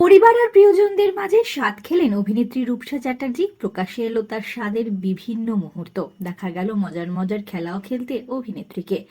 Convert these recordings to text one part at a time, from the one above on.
পরিবার আর প্রিয়জনদের মাঝে স্বাদ খেলেন অভিনেত্রী রূপসা চ্যাটার্জি। প্রকাশে এলো তার স্বাদের বিভিন্ন মুহূর্ত। দেখা গেল মজার মজার খেলাও খেলতে অভিনেত্রীকে।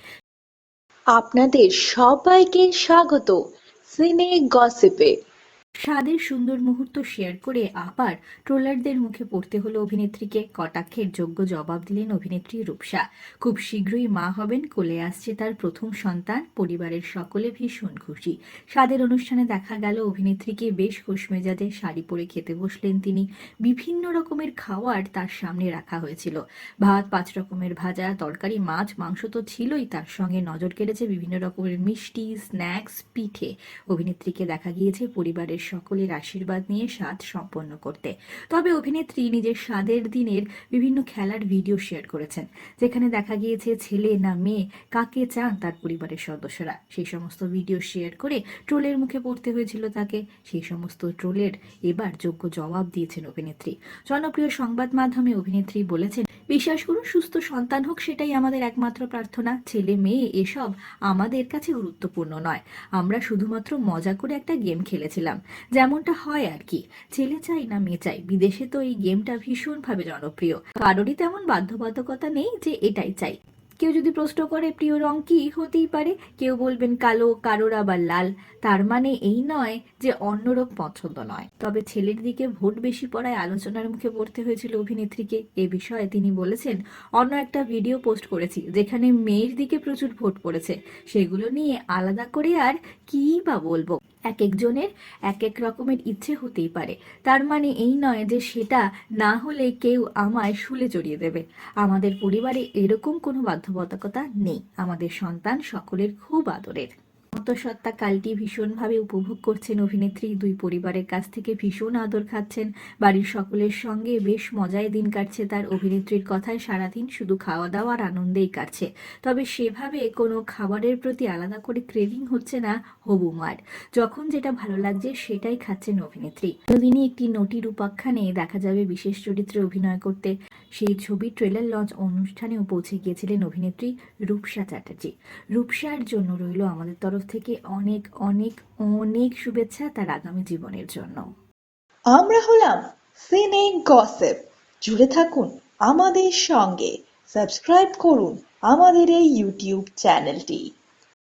আপনাদের সবাইকে স্বাগত। সিনে গসিপে। স্বাদের সুন্দর মুহূর্ত শেয়ার করে আবার ট্রোলারদের মুখে পড়তে হলো অভিনেত্রীকে। কটাক্ষের যোগ্য জবাব দিলেন অভিনেত্রী রূপসা। খুব শীঘ্রই মা হবেন, কোলে আসছে তার প্রথম সন্তান, পরিবারের সকলে ভীষণ খুশি। স্বাদের অনুষ্ঠানে দেখা গেল অভিনেত্রীকে বেশ খোশ মেজাজে শাড়ি পরে খেতে বসলেন তিনি। বিভিন্ন রকমের খাওয়ার তার সামনে রাখা হয়েছিল। ভাত, পাঁচ রকমের ভাজা, তরকারি, মাছ, মাংস তো ছিলই তার সঙ্গে নজর কেড়েছে বিভিন্ন রকমের মিষ্টি, স্ন্যাক্স, পিঠে। অভিনেত্রীকে দেখা গিয়েছে পরিবারের সকলের আশীর্বাদ নিয়ে স্বাদ সম্পন্ন করতে। তবে অভিনেত্রী নিজের স্বাদের দিনের বিভিন্ন খেলার ভিডিও শেয়ার করেছেন, যেখানে দেখা গিয়েছে ছেলে না মেয়ে কাকে চান তার পরিবারের সদস্যরা। সেই সমস্ত ভিডিও শেয়ার করে ট্রোলের মুখে পড়তে হয়েছিল তাকে। সেই সমস্ত ট্রোলের এবার যোগ্য জবাব দিয়েছেন অভিনেত্রী। জনপ্রিয় সংবাদ মাধ্যমে অভিনেত্রী বলেছেন বিশ্বাস করুন, সুস্থ সন্তান হোক সেটাই আমাদের একমাত্র প্রার্থনা। ছেলে, মেয়ে, এসব আমাদের কাছে গুরুত্বপূর্ণ নয়। আমরা শুধুমাত্র মজা করে একটা গেম খেলেছিলাম। যেমনটা হয় আর কি। ছেলে চাই না মেয়ে চাই। বিদেশে তো এই গেমটা ভীষণভাবে জনপ্রিয়। কারোরই তেমন বাধ্যবাধকতা নেই যে এটাই চাই। কেউ যদি প্রশ্ন করে, প্রিয় রং কি? হতেই পারে। কেউ বলবেন, কালো, কারোর আবার লাল। তার মানে এই নয় যে অন্য রং পছন্দ নয়। তবে ছেলের দিকে ভোট বেশি পড়ায় আলোচনার মুখে পড়তে হয়েছিল অভিনেত্রীকে। এ বিষয়ে তিনি বলেছেন, অন্য একটা ভিডিও পোস্ট করেছি যেখানে মেয়ের দিকে প্রচুর ভোট পড়েছে। সেগুলো নিয়ে আলাদা করে আর কী বা বলব? এক একজনের এক এক রকমের ইচ্ছে হতেই পারে। তার মানে এই নয় যে সেটা না হলে কেউ আমায় শুলে জড়িয়ে দেবে। আমাদের পরিবারে এরকম কোনো বাধ্যবাধকতা নেই। আমাদের সন্তান সকলের খুব আদরের। অন্তঃসত্ত্বা কালটি ভীষণভাবে উপভোগ করছেন অভিনেত্রী। দুই পরিবারের কাছ থেকে ভীষণ আদর খাচ্ছেন। বাড়ির সকলের সঙ্গে বেশ মজায় দিন কাটছে তার অভিনেত্রীর কথায়। সারাদিন শুধু খাওয়া দাওয়ার আনন্দেই কাটছে। তবে সেভাবে কোনো খাবারের প্রতি আলাদা করে ক্রেভিং হচ্ছে না হবু মার। যখন যেটা ভালো লাগছে সেটাই খাচ্ছেন অভিনেত্রী। দিনই একটি নটির উপাখ্যানে দেখা যাবে বিশেষ চরিত্রে অভিনয় করতে। সেই ছবি ট্রেলার লঞ্চ অনুষ্ঠানেও পৌঁছে গিয়েছিলেন অভিনেত্রী রূপসা চ্যাটার্জি। রূপসার জন্য রইল আমাদের তরফ থেকে অনেক অনেক অনেক শুভেচ্ছা তার আগামী জীবনের জন্য। আমরা হলাম সিনে গসিপ। জুড়ে থাকুন আমাদের সঙ্গে। সাবস্ক্রাইব করুন আমাদের এই ইউটিউব চ্যানেলটি।